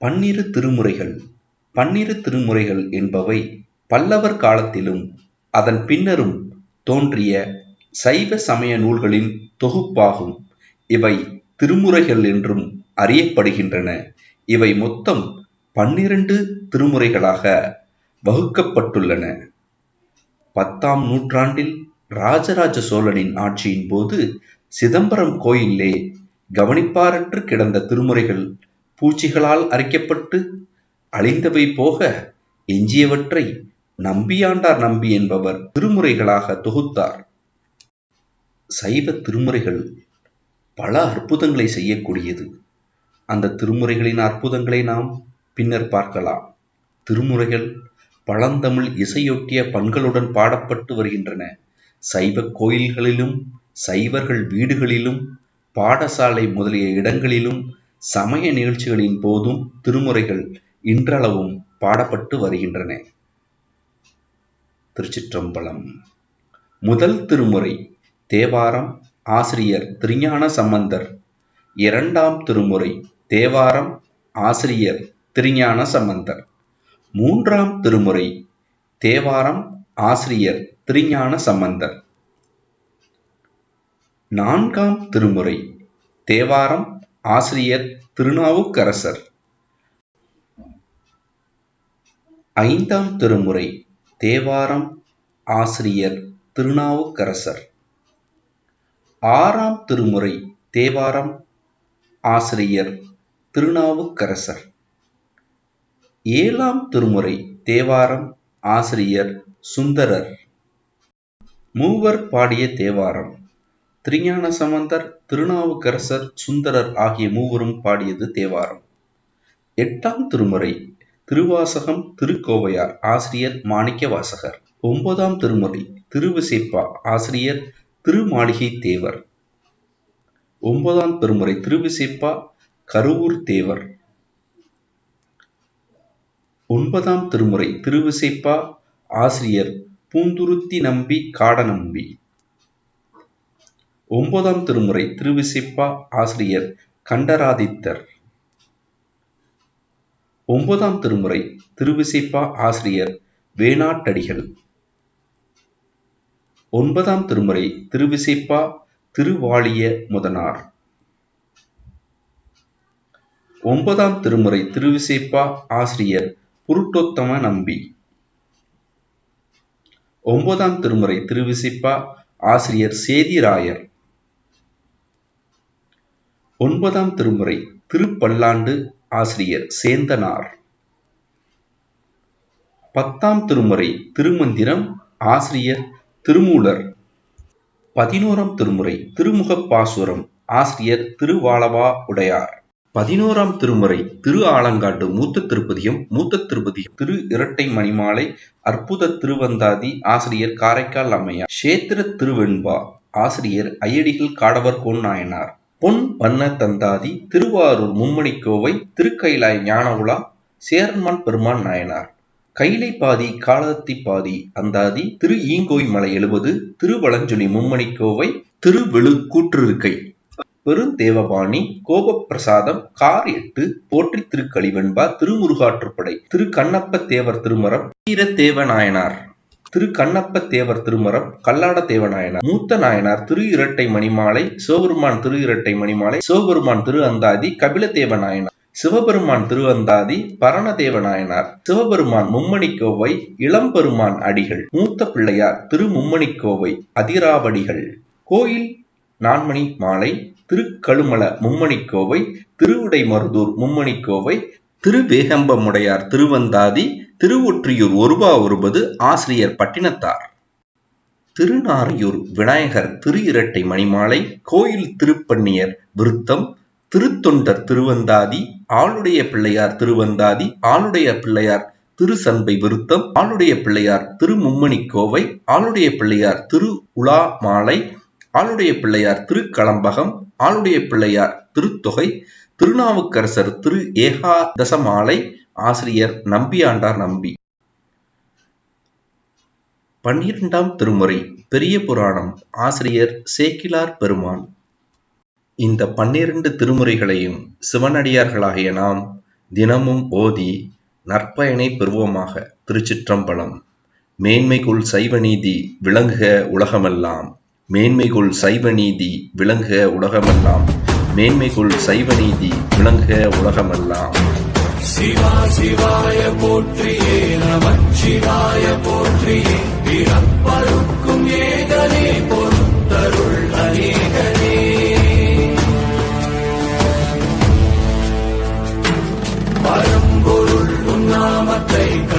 பன்னிரு திருமுறைகள் பன்னிரு திருமுறைகள் என்பவை பல்லவர் காலத்திலும் அதன் பின்னரும் தோன்றிய சைவ சமய நூல்களின் தொகுப்பாகும். இவை திருமுறைகள் என்றும் அறியப்படுகின்றன. இவை மொத்தம் பன்னிரண்டு திருமுறைகளாக வகுக்கப்பட்டுள்ளன. பத்தாம் நூற்றாண்டில் இராஜராஜ சோழனின் ஆட்சியின் போது சிதம்பரம் கோயிலிலே கவனிப்பாரற்று கிடந்த திருமுறைகள் பூச்சிகளால் அரைக்கப்பட்டு அழிந்தவை போக எஞ்சியவற்றை நம்பியாண்டார் நம்பி என்பவர் திருமுறைகளாக தொகுத்தார். சைவ திருமுறைகள் பல அற்புதங்களை செய்யக்கூடியது. அந்த திருமுறைகளின் அற்புதங்களை நாம் பின்னர் பார்க்கலாம். திருமுறைகள் பழந்தமிழ் இசையொட்டிய பண்களுடன் பாடப்பட்டு வருகின்றன. சைவக் கோயில்களிலும் சைவர்கள் வீடுகளிலும் பாடசாலை முதலிய இடங்களிலும் சமய நிகழ்ச்சிகளின் போதும் திருமுறைகள் இன்றளவும் பாடப்பட்டு வருகின்றன. திருச்சிற்றம்பலம். முதல் திருமுறை தேவாரம் ஆசிரியர் திருஞான சம்பந்தர். இரண்டாம் திருமுறை தேவாரம் ஆசிரியர் திருஞான சம்பந்தர். மூன்றாம் திருமுறை தேவாரம் ஆசிரியர் திருஞான சம்பந்தர். நான்காம் திருமுறை தேவாரம் ஆசிரியர் திருநாவுக்கரசர். ஐந்தாம் திருமுறை தேவாரம் ஆசிரியர் திருநாவுக்கரசர். ஆறாம் திருமுறை தேவாரம் ஆசிரியர் திருநாவுக்கரசர். ஏழாம் திருமுறை தேவாரம் ஆசிரியர் சுந்தரர். மூவர் பாடிய தேவாரம் திருஞான சம்பந்தர், திருநாவுக்கரசர், சுந்தரர் ஆகிய மூவரும் பாடியது தேவாரம். எட்டாம் திருமுறை திருவாசகம் திருக்கோவையார் ஆசிரியர் மாணிக்கவாசகர். ஒன்பதாம் திருமுறை திருவிசைப்பா ஆசிரியர் திருமாளிகை தேவர். ஒன்பதாம் திருமுறை திருவிசைப்பா கருவூர் தேவர். ஒன்பதாம் திருமுறை திருவிசைப்பா ஆசிரியர் பூந்துருத்தி நம்பி காடநம்பி. ஒன்பதாம் திருமுறை திருவிசைப்பா ஆசிரியர் கண்டராதித்தர். ஒன்பதாம் திருமுறை திருவிசைப்பா ஆசிரியர் வேணாட்டடிகள். ஒன்பதாம் திருமுறை திருவிசைப்பா திருவாளிய முதனார். ஒன்பதாம் திருமுறை திருவிசைப்பா ஆசிரியர் குருட்டோத்தம நம்பி. ஒன்பதாம் திருமுறை திருவிசிப்பா ஆசிரியர் சேதிராயர். ஒன்பதாம் திருமுறை திருப்பல்லாண்டு ஆசிரியர் சேந்தனார். பத்தாம் திருமுறை திருமந்திரம் ஆசிரியர் திருமூலர். பதினோராம் திருமுறை திருமுகப்பாசுரம் ஆசிரியர் திருவாளவா உடையார். பதினோராம் திருமுறை திரு ஆலங்காட்டு மூத்த திருப்பதியும் மூத்த திருப்பதிகம் திரு இரட்டை மணிமாலை அற்புத திருவந்தாதி ஆசிரியர் காரைக்கால் அம்மையார். சேத்திர திருவெண்பா ஆசிரியர் ஐயடிகள் காடவர்கோன் நாயனார். பொன் வண்ண தந்தாதி திருவாரூர் மும்மணிக்கோவை திருக்கைலாய் ஞானவுலா சேரன்மான் பெருமான் நாயனார். கைலை பாதி காலத்தி பாதி அந்தாதி திரு ஈங்கோய் மலை எழுபது திருவலஞ்சுழி மும்மணிக்கோவை திருவெழு கூற்றிருக்கை பெருந்தேவபாணி கோபப்பிரசாதம் கார் எட்டு போற்றி திருக்கழிவெண்பா திருமுருகாற்றுப்படை திரு கண்ணப்ப தேவர் திருமரம் வீரதேவ நாயனார் திரு கண்ணப்ப தேவர் திருமரம் கல்லாட தேவநாயனார் மூத்த நாயனார் திரு இரட்டை மணிமாலை சிவபெருமான் திரு இரட்டை மணிமாலை சிவபெருமான் திரு அந்தாதி கபில நாயனார் சிவபெருமான் திருவந்தாதி பரணதேவநாயனார். பரணதேவ நாயனார் சிவபெருமான் மும்மணிக்கோவை இளம்பெருமான் அடிகள். மூத்த பிள்ளையார் திரு மும்மணிக்கோவை அதிராவடிகள். கோயில் நான்மணி மாலை திருக்கழுமல மும்மணிக்கோவை திருவிடைமருதூர் மும்மணிக்கோவை திருவேகம்பமுடையார் திருவந்தாதி திருவொற்றியூர் ஒருபா ஒருபது ஆசிரியர் பட்டினத்தார். திருநாரையூர் விநாயகர் திரு இரட்டை மணிமாலை கோயில் திருப்பன்னியர் விருத்தம் திருத்தொண்டர் திருவந்தாதி ஆளுடைய பிள்ளையார் திருவந்தாதி ஆளுடைய பிள்ளையார் திருசன்பை விருத்தம் ஆளுடைய பிள்ளையார் திருமும்மணிக்கோவை ஆளுடைய பிள்ளையார் திரு உலா மாலை ஆளுடைய பிள்ளையார் திருக்களம்பகம் ஆளுடைய பிள்ளையார் திருத்தொகை திருநாவுக்கரசர் திரு ஏகாதசமாலை ஆசிரியர் நம்பியாண்டார் நம்பி. பன்னிரெண்டாம் திருமுறை பெரிய புராணம் ஆசிரியர் சேக்கிலார் பெருமான். இந்த பன்னிரண்டு திருமுறைகளையும் சிவனடியார்களாகிய நாம் தினமும் ஓதி நற்பயனை பெறுவோமாக திருச்சிற்றம்பலம். மேன்மைக்குள் சைவநீதி விளங்குக உலகமெல்லாம். மேன்மைகொள் சைவ நீதி விளங்க உலகமெல்லாம். மேன்மைகொள் சைவ நீதி விளங்க உலகமெல்லாம். சிவா சிவாய போற்றியே நமன் சிவாய போற்றியே. பிறப்பருக்கும் ஏகனே பொருத்தருள் அநேகனே. பரம்பொருள் உன்னாமத்தை